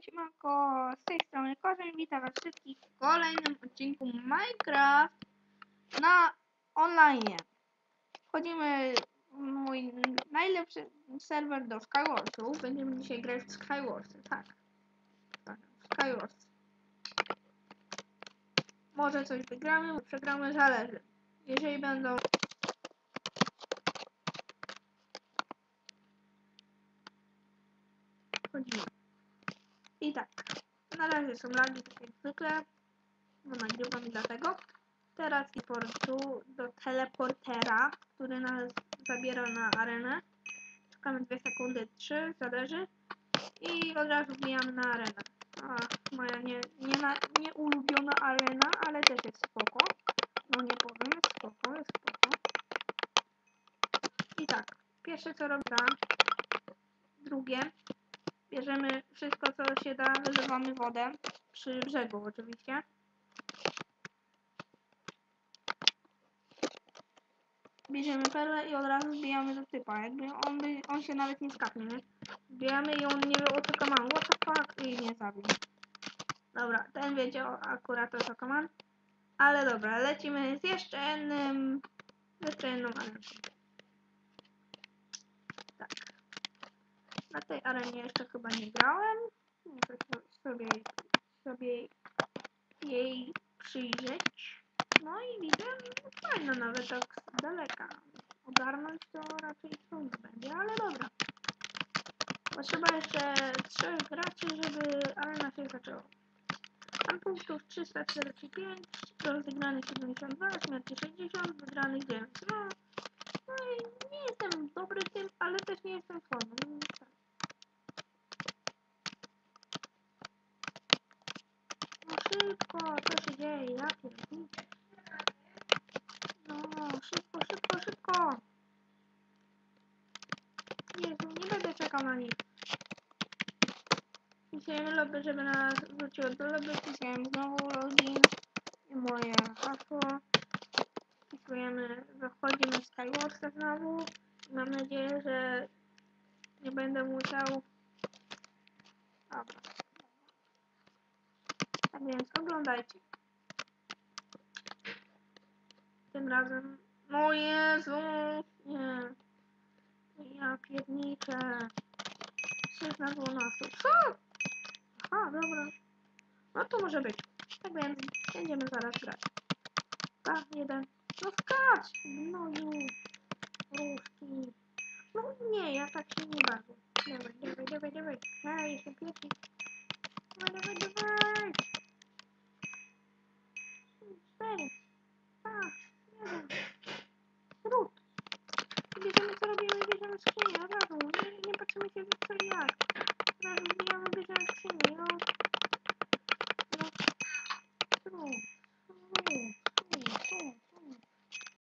siemanko, siemanko, z tej strony Korzeń, witam was wszystkich w kolejnym odcinku Minecraft na online. Wchodzimy w mój najlepszy serwer do Skywarsów, będziemy dzisiaj grać w Skywarsy, tak. tak Skywars. Może coś wygramy, może przegramy, zależy. Jeżeli będą Wchodzimy. I tak, na razie są lagi, tak jak zwykle, bo nagrywam dlatego. Teraz i portu do teleportera, który nas zabiera na arenę. Czekamy 2 sekundy, 3, zależy. I od razu wbijamy na arenę. A, moja nie, nie, na, nie ulubiona arena, ale też jest spoko. No nie powiem, jest spoko, jest spoko. I tak, pierwsze co robię, drugie, Bierzemy wszystko, co się da, wylewamy wodę. Przy brzegu oczywiście. Bierzemy perłę i od razu wbijamy do typa. Jakby on, by, on się nawet nie skapnie, nie? Wbijamy i on nie wie o co kaman. What the fuck? I nie zabił. Dobra, ten wiedział akurat o co kaman. Ale dobra, lecimy z jeszcze jednym... Jeszcze jedną. Tak. Na tej arenie jeszcze chyba nie grałem. Muszę so- sobie, sobie jej przyjrzeć. No i widzę, no fajna nawet tak z daleka. Ogarnąć to raczej trudno będzie, ale dobra. Potrzeba jeszcze trzech graczy, żeby arena się zaczęła. Mam punktów 345, rozegranych 72, śmierci 60, wygranych 9. No, i nie jestem dobry tym, ale też nie jestem słaby. No, tak. No szybko, co się dzieje? Ja pierdolę. No, szybko, szybko, szybko. Jezu, nie będę czekał na nich. Wpisujemy lobby, żeby nas wróciło do lobby. Wpisujemy znowu login i moje hasło. Wpisujemy, wchodzimy w Skywarsa znowu. Mam nadzieję, że nie będę musiał... Dobra. Tak więc oglądajcie. Tym razem... No Jezu! Nie. Ja pierniczę. 6 na 12. Co? Aha, dobra. No to może być. Tak więc będziemy zaraz grać. K1. No skacz! No już. Różki. No nie, ja tak się nie bawię. Dawaj, dawaj, dawaj, dawaj. A, jestem pierwszy. Dawaj, dawaj, dawaj. пацаны, я разум, не пацаны, я лицо я. Разум я выбежал, чинил.